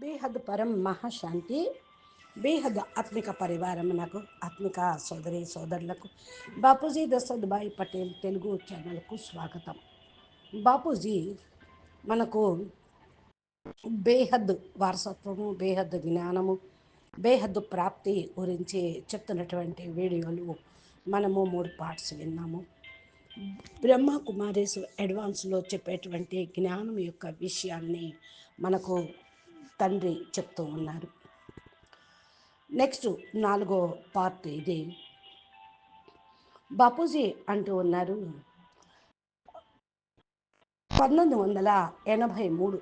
బేహద్ పరం మహాశాంతి బేహద్ ఆత్మిక పరివారమునకు ఆత్మిక సోదరి సోదరులకు బాపూజీ దశరథ్ పటేల్ తెలుగు ఛానల్కు స్వాగతం. బాపూజీ మనకు బేహద్ వారసత్వము బేహద్ జ్ఞానము బేహద్ ప్రాప్తి గురించి చెప్తున్నటువంటి వీడియోలు మనము మూడు పార్ట్స్ విన్నాము. బ్రహ్మ కుమారీస్ అడ్వాన్స్లో చెప్పేటువంటి జ్ఞానం యొక్క విషయాన్ని మనకు తండ్రి చెప్తూ ఉన్నారు. నెక్స్ట్ నాలుగో పార్ట్ ఇది. బాపూజీ అంటూ ఉన్నారు. పంతొమ్మిది వందల ఎనభై మూడు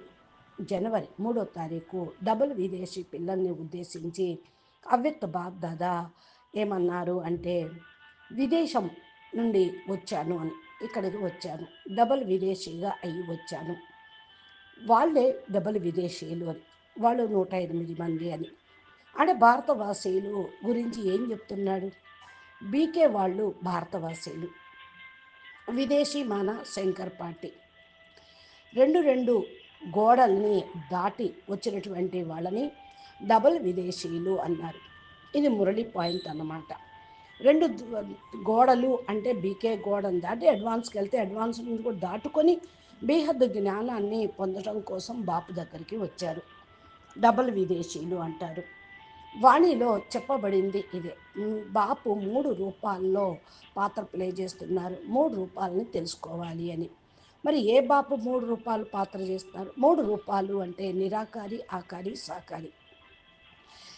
జనవరి మూడో తారీఖు డబుల్ విదేశీ పిల్లల్ని ఉద్దేశించి అవ్యక్త బాబ్ దాదా ఏమన్నారు అంటే విదేశం నుండి వచ్చాను అని ఇక్కడికి వచ్చాను. డబుల్ విదేశీగా అయ్యి వచ్చాను. వాళ్ళే డబుల్ విదేశీయులు అని. వాళ్ళు నూట ఎనిమిది మంది అని. అంటే భారతవాసీలు గురించి ఏం చెప్తున్నాడు? బీకే వాళ్ళు భారతవాసీలు. విదేశీ మాన శంకర్ పార్టీ. రెండు రెండు గోడల్ని దాటి వచ్చినటువంటి వాళ్ళని డబల్ విదేశీయులు అన్నారు. ఇది మురళి పాయింట్ అన్నమాట. రెండు గోడలు అంటే బీకే గోడను దాటి అడ్వాన్స్కి వెళ్తే అడ్వాన్స్ కూడా దాటుకొని బీహద్ జ్ఞానాన్ని పొందడం కోసం బాపు దగ్గరికి వచ్చారు. డబల్ విదేశీయులు అంటారు. వాణిలో చెప్పబడింది ఇదే. బాపు మూడు రూపాల్లో పాత్ర ప్లే చేస్తున్నారు. మూడు రూపాలని తెలుసుకోవాలి అని. మరి ఏ బాపు మూడు రూపాయలు పాత్ర చేస్తున్నారు? మూడు రూపాలు అంటే నిరాకారి ఆకారి సాకారి.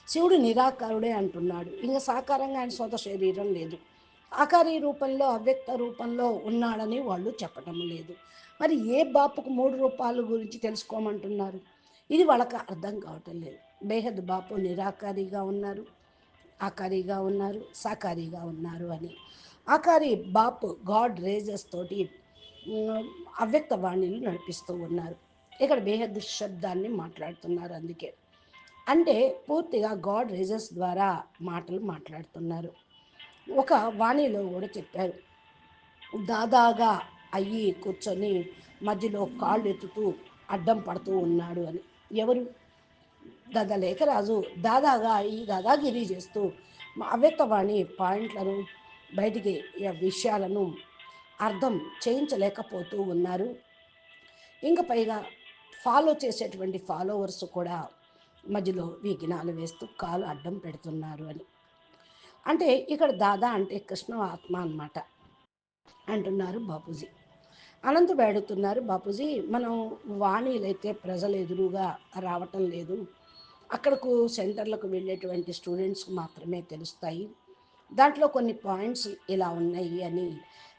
శివుడు నిరాకారుడే అంటున్నాడు. ఇంకా సాకారంగా ఆయన సొంత శరీరం లేదు. ఆకారి రూపంలో అవ్యక్త రూపంలో ఉన్నాడని వాళ్ళు చెప్పటం లేదు. మరి ఏ బాపుకు మూడు రూపాలు గురించి తెలుసుకోమంటున్నారు? ఇది వాళ్ళకి అర్థం కావటం లేదు. బేహద్ బాపు నిరాకారిగా ఉన్నారు ఆకారిగా ఉన్నారు సాకారిగా ఉన్నారు అని. ఆకారి బాపు గాడ్ రేజెస్ తోటి అవ్యక్త వాణిని నడిపిస్తూ ఉన్నారు. ఇక్కడ బేహద్ శబ్దాన్ని మాట్లాడుతున్నారు అందుకే. అంటే పూర్తిగా గాడ్ రేజెస్ ద్వారా మాటలు మాట్లాడుతున్నారు. ఒక వాణిలో కూడా చెప్పారు. దాదాగా అయ్యి కూర్చొని మధ్యలో కాళ్ళు ఎత్తుతూ అడ్డం పడుతూ ఉన్నాడు అని. ఎవరు? దాదా లేఖరాజు దాదాగా ఈ దాదాగిరి చేస్తూ అవ్యక్తవాణి పాయింట్లను బయటికి విషయాలను అర్థం చేయించలేకపోతూ ఉన్నారు. ఇంకా పైగా ఫాలో చేసేటువంటి ఫాలోవర్స్ కూడా మధ్యలో విఘ్నాలు వేస్తూ కాలు అడ్డం పెడుతున్నారు అని. అంటే ఇక్కడ దాదా అంటే కృష్ణ ఆత్మ అనమాట అంటున్నారు బాపూజీ. అనంత వేడుతున్నారు బాపూజీ. మనం వాణిలైతే ప్రజలు ఎదురుగా రావటం లేదు. అక్కడకు సెంటర్లకు వెళ్ళేటువంటి స్టూడెంట్స్కి మాత్రమే తెలుస్తాయి. దాంట్లో కొన్ని పాయింట్స్ ఇలా ఉన్నాయి అని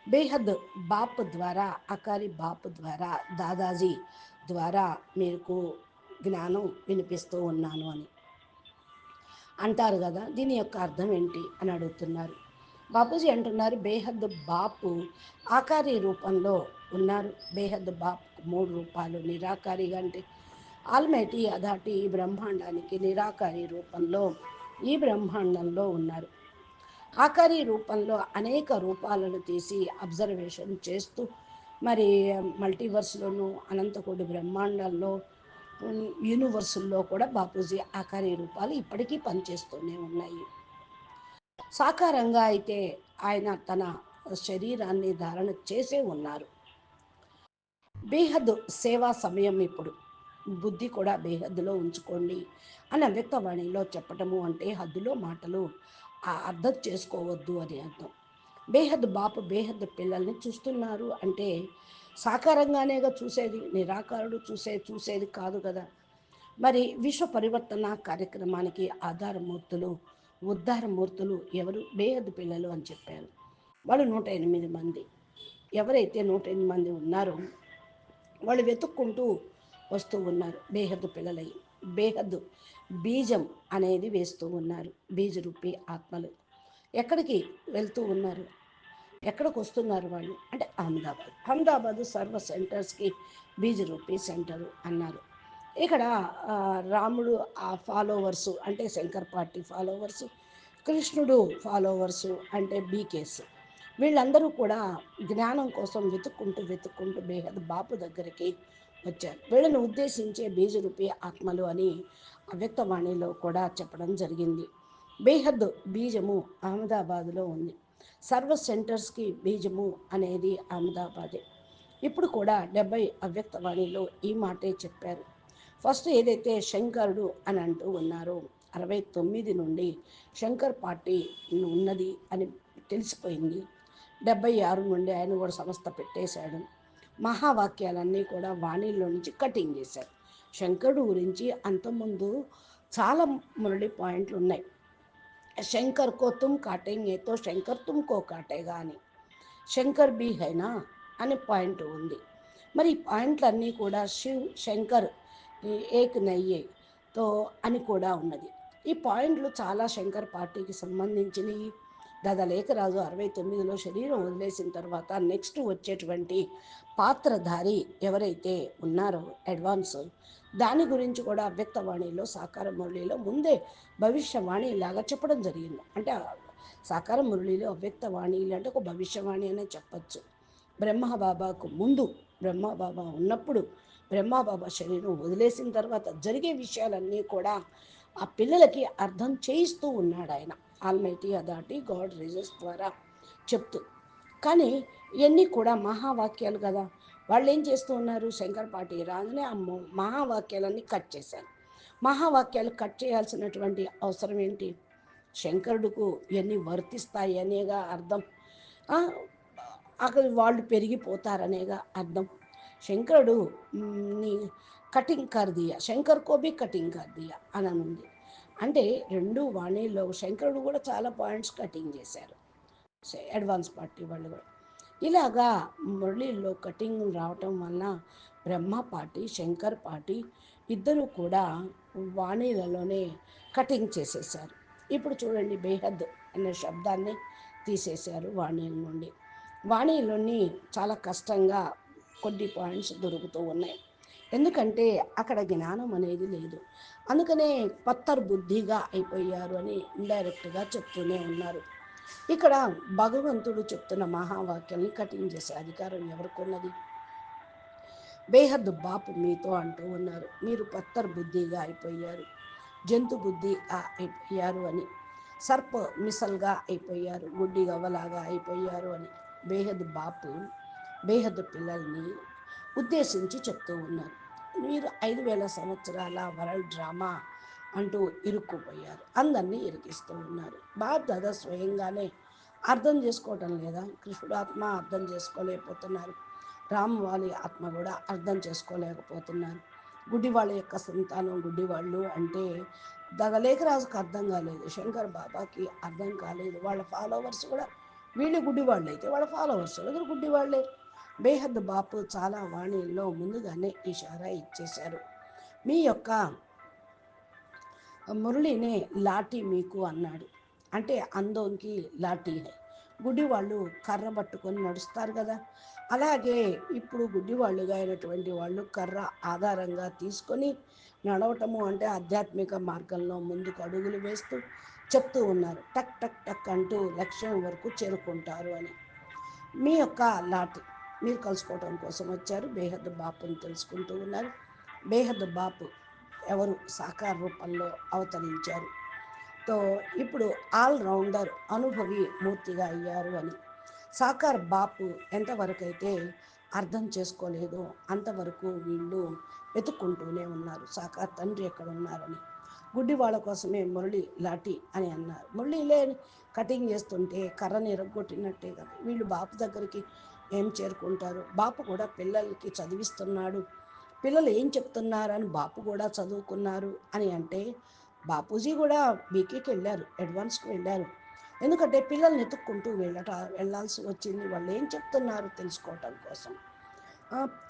బేహద్ బాప్ ద్వారా అకారి బాప్ ద్వారా దాదాజీ ద్వారా మీకు జ్ఞానం వినిపిస్తూ ఉన్నాను అని అంటారు కదా. దీని యొక్క అర్థం ఏంటి అని అడుగుతున్నారు. బాపూజీ అంటున్నారు బేహద్ బాపు ఆకారి రూపంలో ఉన్నారు. బేహద్ బాపుకు మూడు రూపాలు నిరాకారిగా అంటే ఆల్మేటి అదాటి ఈ బ్రహ్మాండానికి నిరాకారి రూపంలో ఈ బ్రహ్మాండంలో ఉన్నారు. ఆకారి రూపంలో అనేక రూపాలను తీసి అబ్జర్వేషన్ చేస్తూ మరి మల్టీవర్స్లోను అనంతకోటి బ్రహ్మాండాల్లో యూనివర్సుల్లో కూడా బాపూజీ ఆకారి రూపాలు ఇప్పటికీ పనిచేస్తూనే ఉన్నాయి. సాకారంగా అయితే ఆయన తన శరీరాన్ని ధారణ చేసే ఉన్నారు. బేహద్ సేవా సమయం ఇప్పుడు. బుద్ధి కూడా బేహద్దులో ఉంచుకోండి అని అవ్యక్తవాణిలో చెప్పటము అంటే హద్దులో మాటలు అర్థం చేసుకోవద్దు అని అర్థం. బేహద్ బాపు బేహద్ పిల్లల్ని చూస్తున్నారు అంటే సాకారంగానేగా చూసేది నిరాకారుడు చూసే చూసేది కాదు కదా. మరి విశ్వ పరివర్తన కార్యక్రమానికి ఆధారమూర్తులు ఉద్ధారమూర్తులు ఎవరు? బేహద్ పిల్లలు అని చెప్పారు. వాళ్ళు నూట ఎనిమిది మంది. ఎవరైతే నూట ఎనిమిది మంది ఉన్నారో వాళ్ళు వెతుక్కుంటూ వస్తూ ఉన్నారు. బేహద్ పిల్లలై. బేహద్ బీజం అనేది వేస్తూ ఉన్నారు. బీజ రూపీ ఆత్మలు. ఎక్కడికి వెళ్తూ ఉన్నారు? ఎక్కడికి వస్తున్నారు వాళ్ళు? అంటే అహ్మదాబాద్. అహ్మదాబాద్ సర్వ సెంటర్స్కి బీజ్ రూపీ సెంటర్ అన్నారు. ఇక్కడ రాముడు ఆ ఫాలోవర్స్ అంటే శంకర్ పార్టీ ఫాలోవర్స్ కృష్ణుడు ఫాలోవర్స్ అంటే బీకేస్. వీళ్ళందరూ కూడా జ్ఞానం కోసం వెతుక్కుంటూ వెతుక్కుంటూ బేహద్ బాపు దగ్గరికి వచ్చారు. వీళ్ళని ఉద్దేశించే బీజరూపి ఆత్మలు అని అవ్యక్తవాణిలో కూడా చెప్పడం జరిగింది. బేహద్ బీజము అహ్మదాబాద్లో ఉంది. సర్వ సెంటర్స్కి బీజము అనేది అహ్మదాబాదే. ఇప్పుడు కూడా డెబ్బై అవ్యక్తవాణిలో ఈ మాటే చెప్పారు. ఫస్ట్ ఏదైతే శంకరుడు అని అంటూ ఉన్నారో అరవై తొమ్మిది నుండి శంకర్ పార్టీ ఉన్నది అని తెలిసిపోయింది. డెబ్బై ఆరు నుండి ఆయన కూడా సంస్థ పెట్టేశాడు. మహావాక్యాలన్నీ కూడా వాణిలో నుంచి కటింగ్ చేశారు. శంకరుడు గురించి అంతకుముందు చాలా మురళి పాయింట్లు ఉన్నాయి. శంకర్ కో తుమ్ కాటేంగే శంకర్ శంకర్ తుమ్కో కాటేగా అని. శంకర్ బి హైనా అనే పాయింట్ ఉంది. మరి ఈ పాయింట్లన్నీ కూడా శివ్ శంకర్ ఏక్ నయ్యే. తో అని కూడా ఉన్నది. ఈ పాయింట్లు చాలా శంకర్ పార్టీకి సంబంధించినవి దాదా లేఖరాజు అరవై తొమ్మిదిలో శరీరం వదిలేసిన తర్వాత నెక్స్ట్ వచ్చేటువంటి పాత్రధారి ఎవరైతే ఉన్నారో అడ్వాన్స్ దాని గురించి కూడా అవ్యక్తవాణిలో సాకార మురళిలో ముందే భవిష్యవాణి ఇలాగా చెప్పడం జరిగింది. అంటే సాకార మురళిలో అవ్యక్తవాణి అంటే ఒక భవిష్యవాణి అనే చెప్పచ్చు. బ్రహ్మబాబాకు ముందు బ్రహ్మబాబా ఉన్నప్పుడు బ్రహ్మబాబా శరీరం వదిలేసిన తర్వాత జరిగే విషయాలన్నీ కూడా ఆ పిల్లలకి అర్థం చేయిస్తూ ఉన్నాడు ఆయన. ఆల్మైటీ అదాటి గాడ్ రిజర్స్ ద్వారా చెప్తూ. కానీ ఇవన్నీ కూడా మహావాక్యాలు కదా. వాళ్ళు ఏం చేస్తూ ఉన్నారు? శంకర్ రాజునే ఆ మహావాక్యాలన్నీ కట్ చేశారు. మహావాక్యాలు కట్ చేయాల్సినటువంటి అవసరం ఏంటి? శంకరుడుకు ఇవన్నీ వర్తిస్తాయి అనేగా అర్థం. అక్కడ వాళ్ళు పెరిగిపోతారనేగా అర్థం. శంకరుడు నీ కటింగ్ కర్ దియా శంకర్ కోబి కటింగ్ కర్ దియా అని ఉంది అంటే రెండు వాణిలో శంకరుడు కూడా చాలా పాయింట్స్ కటింగ్ చేశారు. అడ్వాన్స్ పార్టీ వాళ్ళు కూడా. ఇలాగా మురళీలో కటింగ్ రావటం వలన బ్రహ్మ పార్టీ శంకర్ పార్టీ ఇద్దరు కూడా వాణిలలోనే కటింగ్ చేసేసారు ఇప్పుడు చూడండి బేహద్ అనే శబ్దాన్ని తీసేశారు వాణిల నుండి. వాణిలోని చాలా కష్టంగా కొన్ని పాయింట్స్ దొరుకుతూ ఉన్నాయి. ఎందుకంటే అక్కడ జ్ఞానం అనేది లేదు. అందుకనే పత్తర్ బుద్ధిగా అయిపోయారు అని ఇండైరెక్ట్గా చెప్తూనే ఉన్నారు. ఇక్కడ భగవంతుడు చెప్తున్న మహావాక్యాన్ని కటింగ్ చేసే అధికారం ఎవరికున్నది? బేహద్ బాపు మీతో అంటూ ఉన్నారు. మీరు పత్తర్ బుద్ధిగా అయిపోయారు. జంతు బుద్ధి అయిపోయారు అని. సర్ప మిసల్గా అయిపోయారు. గుడ్డి గవ్వలాగా అయిపోయారు అని. బేహద్ బాపు బేహద్దు పిల్లల్ని ఉద్దేశించి చెప్తూ ఉన్నారు. మీరు ఐదు వేల సంవత్సరాల వరల్డ్ డ్రామా అంటూ ఇరుక్కుపోయారు. అందరినీ ఇరికిస్తూ ఉన్నారు. బాబ్ దాదా స్వయంగానే అర్థం చేసుకోవటం లేదా? కృష్ణుడు ఆత్మ అర్థం చేసుకోలేకపోతున్నారు. రామ్ వాలి ఆత్మ కూడా అర్థం చేసుకోలేకపోతున్నారు. గుడ్డి వాళ్ళ యొక్క సంతానం గుడ్డి వాళ్ళు అంటే దగలేఖరాజుకు అర్థం కాలేదు. శంకర్ బాబాకి అర్థం కాలేదు. వాళ్ళ ఫాలోవర్స్ కూడా వీళ్ళు గుడ్డి వాళ్ళు అయితే వాళ్ళ ఫాలోవర్స్ కూడా గుడ్డి వాళ్ళే బేహద్ బాపు చాలా వాణిల్లో ముందుగానే ఇషారా ఇచ్చేశారు. మీ యొక్క మురళినే లాఠీ మీకు అన్నాడు. అంటే అందోంకి లాఠీనే గుడ్డి వాళ్ళు కర్ర పట్టుకొని నడుస్తారు కదా. అలాగే ఇప్పుడు గుడ్డి వాళ్ళుగా అయినటువంటి వాళ్ళు కర్ర ఆధారంగా తీసుకొని నడవటము అంటే ఆధ్యాత్మిక మార్గంలో ముందుకు అడుగులు వేస్తూ చెప్తూ ఉన్నారు. టక్ టక్ టక్ అంటూ లక్ష్యం వరకు చేరుకుంటారు అని. మీ యొక్క లాఠీ మీరు కలుసుకోవటం కోసం వచ్చారు. బేహద్ బాపుని తెలుసుకుంటూ ఉన్నారు. బేహద్ బాపు ఎవరు? సాకార రూపంలో అవతరించారు. తో ఇప్పుడు ఆల్రౌండర్ అనుభవి మూర్తిగా అయ్యారు అని. సాకార్ బాపు ఎంతవరకు అయితే అర్థం చేసుకోలేదో అంతవరకు వీళ్ళు వెతుక్కుంటూనే ఉన్నారు. సాకార్ తండ్రి ఎక్కడ ఉన్నారని గుడ్డి వాళ్ళ కోసమే మురళి లాటి అని అన్నారు. మురళిలే కటింగ్ చేస్తుంటే కర్రని ఎరగొట్టినట్టే కదా. వీళ్ళు బాపు దగ్గరికి ఏం చేరుకుంటారు? బాపు కూడా పిల్లలకి చదివిస్తున్నాడు. పిల్లలు ఏం చెప్తున్నారని బాపు కూడా చదువుకున్నారు అని అంటే బాపూజీ కూడా బీకేకి వెళ్ళారు అడ్వాన్స్కి వెళ్ళారు. ఎందుకంటే పిల్లల్ని ఎత్తుక్కుంటూ వెళ్ళట వెళ్ళాల్సి వచ్చింది. వాళ్ళు ఏం చెప్తున్నారు తెలుసుకోవటం కోసం.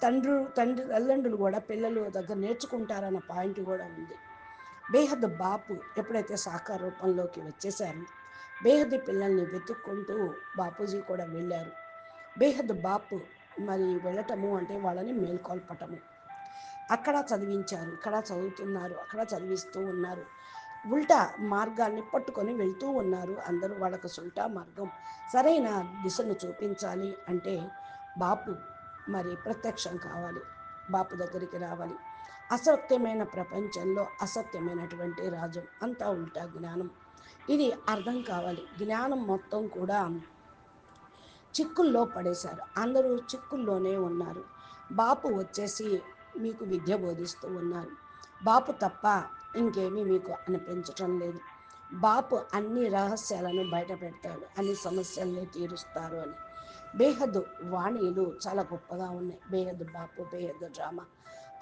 తండ్రి తండ్రి తల్లిదండ్రులు కూడా పిల్లలు దగ్గర నేర్చుకుంటారన్న పాయింట్ కూడా ఉంది. బేహద్ బాపు ఎప్పుడైతే సాకార రూపంలోకి వచ్చేసారో బేహద్ పిల్లల్ని వెతుక్కుంటూ బాపూజీ కూడా వెళ్ళారు. బేహద్ బాపు మరి వెళ్ళటము అంటే వాళ్ళని మేల్కొల్పటము. అక్కడ చదివించారు ఇక్కడ చదువుతున్నారు అక్కడ చదివిస్తూ ఉన్నారు. ఉల్టా మార్గాన్ని పట్టుకొని వెళ్తూ ఉన్నారు. అందరూ వాళ్ళకు సుల్టా మార్గం సరైన దిశను చూపించాలి అంటే బాపు మరి ప్రత్యక్షం కావాలి బాపు దగ్గరికి రావాలి. అసత్యమైన ప్రపంచంలో అసత్యమైనటువంటి రాజ్యం అంతా ఉల్టా జ్ఞానం. ఇది అర్థం కావాలి. జ్ఞానం మొత్తం కూడా చిక్కుల్లో పడేశారు. అందరూ చిక్కుల్లోనే ఉన్నారు. బాపు వచ్చేసి మీకు విద్య బోధిస్తూ ఉన్నారు. బాపు తప్ప ఇంకేమీ మీకు అనిపించటం లేదు. బాపు అన్ని రహస్యాలను బయట పెడతాడు. అన్ని సమస్యల్ని తీరుస్తారు అని. బేహద్ వాణీలు చాలా గొప్పగా ఉన్నాయి. బేహద్ బాపు బేహద్దు డ్రామా.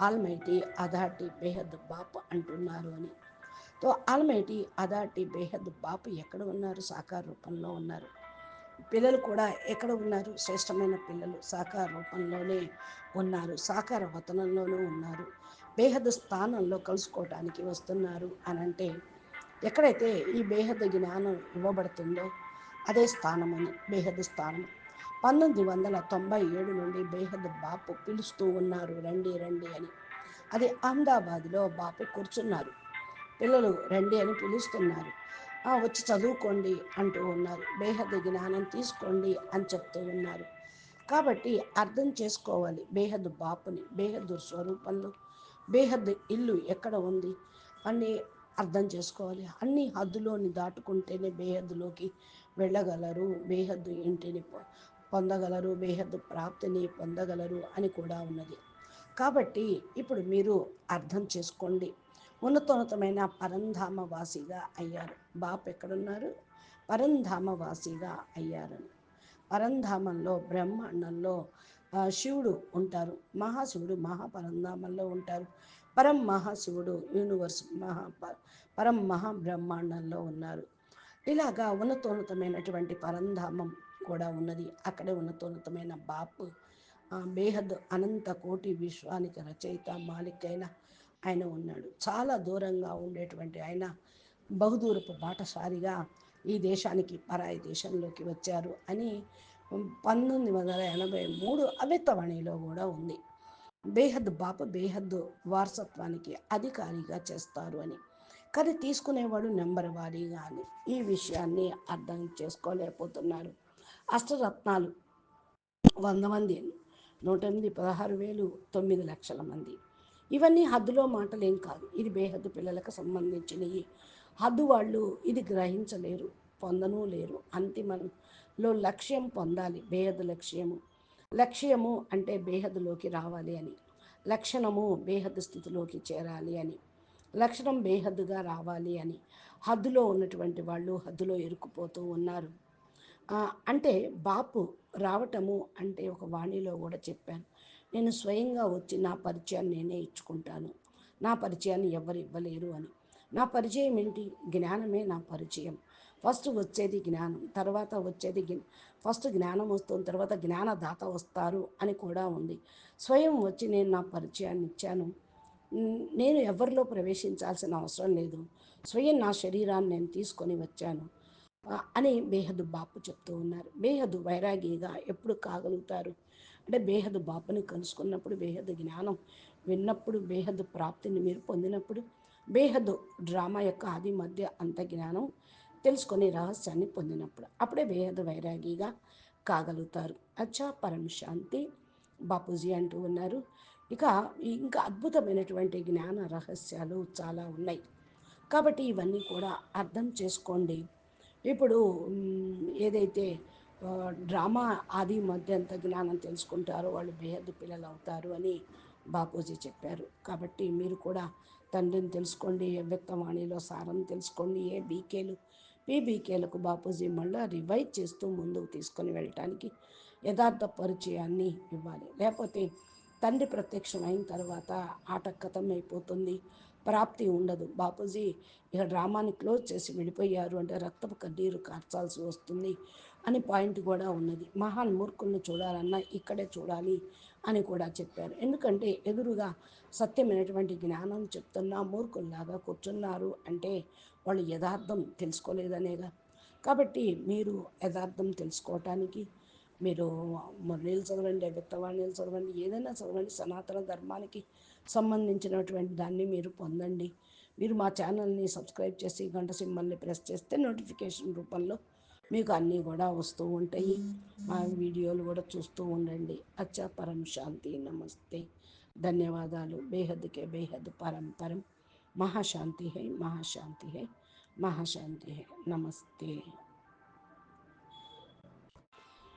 ఆల్మైటీ అదాటి బేహద్దు బాపు అంటున్నారు అని. తో ఆల్మైటీ అదాటి బేహద్ బాపు ఎక్కడ ఉన్నారు? సాకార రూపంలో ఉన్నారు. పిల్లలు కూడా ఎక్కడ ఉన్నారు? శ్రేష్టమైన పిల్లలు సాకార రూపంలోనే ఉన్నారు. సాకార వతనంలోనూ ఉన్నారు. బేహద స్థానంలో కలుసుకోవటానికి వస్తున్నారు అని అంటే ఎక్కడైతే ఈ బేహద జ్ఞానం ఇవ్వబడుతుందో అదే స్థానం అని బేహద స్థానం. పంతొమ్మిది వందల తొంభై ఏడు నుండి బేహద్ బాపు పిలుస్తూ ఉన్నారు. రండి రండి అని. అది అహ్మదాబాద్లో బాపు కూర్చున్నారు. పిల్లలు రండి అని పిలుస్తున్నారు. వచ్చి చదువుకోండి అంటూ ఉన్నారు. బేహద్ జ్ఞానం తీసుకోండి అని చెప్తూ ఉన్నారు. కాబట్టి అర్థం చేసుకోవాలి బేహద్ బాపుని బేహద్దు స్వరూపంలో బేహద్ ఇల్లు ఎక్కడ ఉంది అని అర్థం చేసుకోవాలి. అన్ని హద్దులోని దాటుకుంటేనే బేహద్దులోకి వెళ్ళగలరు బేహద్దు ఇంటిని పొందగలరు బేహద్దు ప్రాప్తిని పొందగలరు అని కూడా ఉన్నది. కాబట్టి ఇప్పుడు మీరు అర్థం చేసుకోండి. ఉన్నతోన్నతమైన పరంధామవాసిగా అయ్యారు. బాప్ ఎక్కడున్నారు? పరంధామవాసిగా అయ్యారు. అయ్యారని పరంధామంలో బ్రహ్మాండంలో శివుడు ఉంటారు. మహాశివుడు మహాపరంధామంలో ఉంటారు. పరం మహాశివుడు యూనివర్స్ మహా పరం మహాబ్రహ్మాండంలో ఉన్నారు. ఇలాగా ఉన్నతోన్నతమైనటువంటి పరంధామం కూడా ఉన్నది. అక్కడే ఉన్నతోన్నతమైన బాపు బేహద్ అనంత కోటి విశ్వానికి రచయిత మాలిక్ ఆయన ఉన్నాడు. చాలా దూరంగా ఉండేటువంటి ఆయన బహుదూరపు బాటసారిగా ఈ దేశానికి పరాయి దేశంలోకి వచ్చారు అని పంతొమ్మిది వందల ఎనభై మూడు అవిత్తవాణిలో కూడా ఉంది. బేహద్ బాపు బేహద్ వారసత్వానికి అధికారిగా చేస్తారు అని. కానీ తీసుకునేవాడు నెంబర్ వారీగా అని. ఈ విషయాన్ని అర్థం చేసుకోలేకపోతున్నారు. అష్టరత్నాలు వంద మంది నూట ఎనిమిది పదహారు వేలు తొమ్మిది లక్షల మంది. ఇవన్నీ హద్దులో మాటలేం కాదు. ఇది బేహద్దు పిల్లలకు సంబంధించినవి హద్దు వాళ్ళు ఇది గ్రహించలేరు పొందనూ లేరు. అంతిమంలో లక్ష్యం పొందాలి బేహద్దు లక్ష్యము. లక్ష్యము అంటే బేహద్దులోకి రావాలి అని. లక్షణము బేహద్దు స్థితిలోకి చేరాలి అని. లక్షణం బేహద్దుగా రావాలి అని. హద్దులో ఉన్నటువంటి వాళ్ళు హద్దులో ఇరుక్కుపోతూ ఉన్నారు. అంటే బాపు రావటము అంటే ఒక వాణిలో కూడా చెప్పాను. నేను స్వయంగా వచ్చి నా పరిచయాన్ని నేనే ఇచ్చుకుంటాను. నా పరిచయాన్ని ఎవరు ఇవ్వలేరు అని. నా పరిచయం ఏంటి? జ్ఞానమే నా పరిచయం. ఫస్ట్ వచ్చేది జ్ఞానం తర్వాత వచ్చేది ఫస్ట్ జ్ఞానం వస్తుంది తర్వాత జ్ఞానదాత వస్తారు అని కూడా ఉంది. స్వయం వచ్చి నేను నా పరిచయాన్ని ఇచ్చాను. నేను ఎవరిలో ప్రవేశించాల్సిన అవసరం లేదు. స్వయం నా శరీరాన్ని నేను తీసుకొని వచ్చాను. అని బేహదు బాపు చెప్తూ ఉన్నారు. బేహదు వైరాగిగా ఎప్పుడు కాగలుగుతారు? అంటే బేహదు బాపని కలుసుకున్నప్పుడు బేహదు జ్ఞానం విన్నప్పుడు బేహద ప్రాప్తిని మీరు పొందినప్పుడు బేహదు డ్రామా యొక్క ఆది మధ్య అంత జ్ఞానం తెలుసుకొని రహస్యాన్ని పొందినప్పుడు అప్పుడే బేహద వైరాగిగా కాగలుగుతారు. అచ్చా పరం శాంతి. బాపూజీ అంటూ ఉన్నారు. ఇక ఇంకా అద్భుతమైనటువంటి జ్ఞాన రహస్యాలు చాలా ఉన్నాయి. కాబట్టి ఇవన్నీ కూడా అర్థం చేసుకోండి. ఇప్పుడు ఏదైతే డ్రామా ఆది మధ్య ఎంత జ్ఞానం తెలుసుకుంటారో వాళ్ళు బేహద్దు పిల్లలు అవుతారు అని బాపూజీ చెప్పారు. కాబట్టి మీరు కూడా తండ్రిని తెలుసుకోండి వ్యక్తవాణిలో సారం తెలుసుకోండి ఏ బీకేలు పీబీకేలకు బాపూజీ మళ్ళీ రివైజ్ చేస్తూ ముందుకు తీసుకొని వెళ్ళటానికి యథార్థ పరిచయాన్ని ఇవ్వాలి. లేకపోతే తండ్రి ప్రత్యక్షం అయిన తర్వాత ఆట అయిపోతుంది ప్రాప్తి ఉండదు. బాపూజీ ఇక డ్రామాని క్లోజ్ చేసి వెళ్ళిపోయారు అంటే రక్తపు కన్నీరు కార్చాల్సి వస్తుంది. అని పాయింట్ కూడా ఉన్నది. మహాన్ మూర్ఖుల్ని చూడాలన్నా ఇక్కడే చూడాలి అని కూడా చెప్పారు. ఎందుకంటే ఎదురుగా సత్యమైనటువంటి జ్ఞానం చెప్తున్నా మూర్ఖుల్లాగా కూర్చున్నారు అంటే వాళ్ళు యథార్థం తెలుసుకోలేదనేగా. కాబట్టి మీరు యథార్థం తెలుసుకోవటానికి మీరు మురళీలు చదవండి వ్యక్తవాణిలు చదవండి ఏదైనా చదవండి సనాతన ధర్మానికి సంబంధించినటువంటి దాన్ని మీరు పొందండి. మీరు మా ఛానల్ని సబ్స్క్రైబ్ చేసి గంట సింబల్ని ప్రెస్ చేస్తే నోటిఫికేషన్ రూపంలో మీకు అన్నీ కూడా వస్తూ ఉంటాయి. మా వీడియోలు కూడా చూస్తూ ఉండండి. అచ్చా పరం శాంతి. నమస్తే. ధన్యవాదాలు. బేహద్కే బేహద్ పరం పరం. మహాశాంతి హై మహాశాంతి హై మహాశాంతి హై. నమస్తే.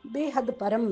బేహద్ పరం